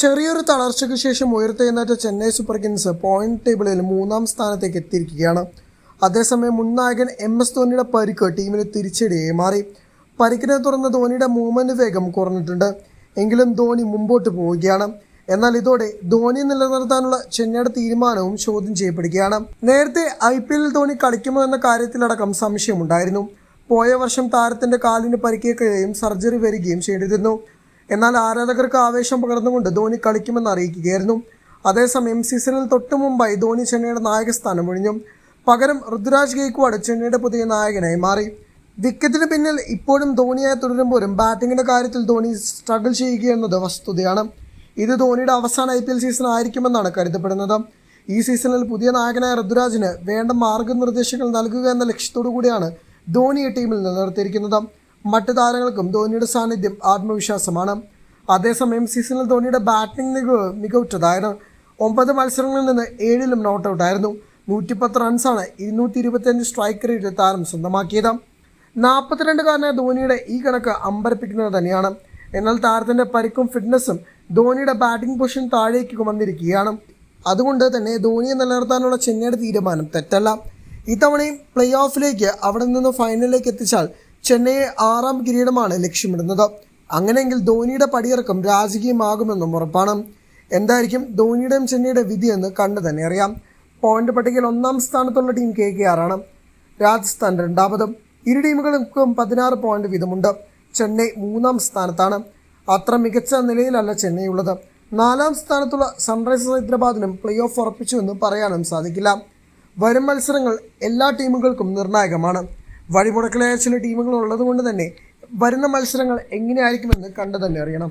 ചെറിയൊരു തളർച്ചയ്ക്ക് ശേഷം ഉയർത്തെഴുന്നേറ്റ ചെന്നൈ സൂപ്പർ കിങ്സ് പോയിന്റ് ടേബിളിൽ മൂന്നാം സ്ഥാനത്തേക്ക് എത്തിയിരിക്കുകയാണ്. അതേസമയം മുൻ നായകൻ എം എസ് ധോണിയുടെ പരിക്ക് ടീമിന് തിരിച്ചടിയായി മാറി. പരിക്കിനെ തുടർന്ന് ധോണിയുടെ മൂവ്മെന്റ് വേഗം കുറഞ്ഞിട്ടുണ്ട്. എങ്കിലും ധോണി മുമ്പോട്ട് പോവുകയാണ്. എന്നാൽ ഇതോടെ ധോണി നിലനിർത്താനുള്ള ചെന്നൈയുടെ തീരുമാനവും ചോദ്യം ചെയ്യപ്പെടുകയാണ്. നേരത്തെ ഐ പി എല്ലിൽ ധോണി കളിക്കുമോ എന്ന കാര്യത്തിലടക്കം സംശയമുണ്ടായിരുന്നു. പോയ വർഷം താരത്തിന്റെ കാലിന് പരിക്കേൽക്കുകയും സർജറി വരികയും ചെയ്തിരുന്നു. എന്നാൽ ആരാധകർക്ക് ആവേശം പകർന്നുകൊണ്ട് ധോണി കളിക്കുമെന്ന് അറിയിക്കുകയായിരുന്നു. അതേസമയം സീസണിൽ തൊട്ടു മുമ്പായി ധോണി ചെന്നൈയുടെ നായകസ്ഥാനം ഒഴിഞ്ഞു. പകരം ഋതുരാജ് ഗെയ്ക്വാഡ് ചെന്നൈയുടെ പുതിയ നായകനായി മാറി. വിക്കറ്റിന് പിന്നിൽ ഇപ്പോഴും ധോണിയായി തുടരുമ്പോഴും ബാറ്റിങ്ങിന്റെ കാര്യത്തിൽ ധോണി സ്ട്രഗിൾ ചെയ്യുക ചെയ്യുകയെന്നത് വസ്തുതയാണ്. ഇത് ധോണിയുടെ അവസാന ഐ പി എൽ സീസൺ ആയിരിക്കുമെന്നാണ് കരുതപ്പെടുന്നത്. ഈ സീസണിൽ പുതിയ നായകനായ ഋതുരാജിന് വേണ്ട മാർഗനിർദ്ദേശങ്ങൾ നൽകുക എന്ന ലക്ഷ്യത്തോടു കൂടിയാണ് ധോണിയെ ടീമിൽ നിലനിർത്തിയിരിക്കുന്നത്. മറ്റ് താരങ്ങൾക്കും ധോണിയുടെ സാന്നിധ്യം ആത്മവിശ്വാസമാണ്. അതേസമയം സീസണിൽ ധോണിയുടെ ബാറ്റിംഗ് മികവ് മികവുറ്റതായിരുന്നു ഒമ്പത് മത്സരങ്ങളിൽ നിന്ന് ഏഴിലും നോട്ട് ഔട്ടായിരുന്നു നൂറ്റിപ്പത്ത് റൺസാണ് ഇരുന്നൂറ്റി ഇരുപത്തിയഞ്ച് സ്ട്രൈക്ക് റേറ്റ് താരം സ്വന്തമാക്കിയത്. നാൽപ്പത്തിരണ്ടുകാരനായ ധോണിയുടെ ഈ കണക്ക് അമ്പരപ്പിക്കുന്നത് തന്നെയാണ്. എന്നാൽ താരത്തിന്റെ പരിക്കും ഫിറ്റ്നസ്സും ധോണിയുടെ ബാറ്റിംഗ് പൊസിഷൻ താഴേക്ക് വന്നിരിക്കുകയാണ്. അതുകൊണ്ട് തന്നെ ധോണിയെ നിലനിർത്താനുള്ള ചെന്നൈയുടെ തീരുമാനം തെറ്റല്ല. ഇത്തവണയും പ്ലേ ഓഫിലേക്ക് അവിടെ നിന്ന് ഫൈനലിലേക്ക് എത്തിച്ചാൽ ചെന്നൈയെ ആറാം കിരീടമാണ് ലക്ഷ്യമിടുന്നത്. അങ്ങനെയെങ്കിൽ ധോണിയുടെ പടിയിറക്കം രാജകീയമാകുമെന്നും ഉറപ്പാണ്. എന്തായിരിക്കും ധോണിയുടെയും ചെന്നൈയുടെ വിധിയെന്ന് കണ്ടു തന്നെ അറിയാം. പോയിന്റ് പട്ടികയിൽ ഒന്നാം സ്ഥാനത്തുള്ള ടീം കെ കെ ആറാണ് രാജസ്ഥാൻ രണ്ടാമതും. ഇരു ടീമുകൾക്കും പതിനാറ് പോയിന്റ് വീതമുണ്ട്. ചെന്നൈ മൂന്നാം സ്ഥാനത്താണ്. അത്ര മികച്ച നിലയിലല്ല ചെന്നൈ ഉള്ളത്. നാലാം സ്ഥാനത്തുള്ള സൺറൈസേഴ്സ് ഹൈദരാബാദിനും പ്ലേ ഓഫ് ഉറപ്പിച്ചു എന്ന് പറയാനും സാധിക്കില്ല. വരും മത്സരങ്ങൾ എല്ലാ ടീമുകൾക്കും നിർണായകമാണ്. വഴിമുടക്കലായ ചില ടീമുകൾ ഉള്ളതുകൊണ്ട് തന്നെ വരുന്ന മത്സരങ്ങൾ എങ്ങനെയായിരിക്കുമെന്ന് കണ്ടു തന്നെ അറിയണം.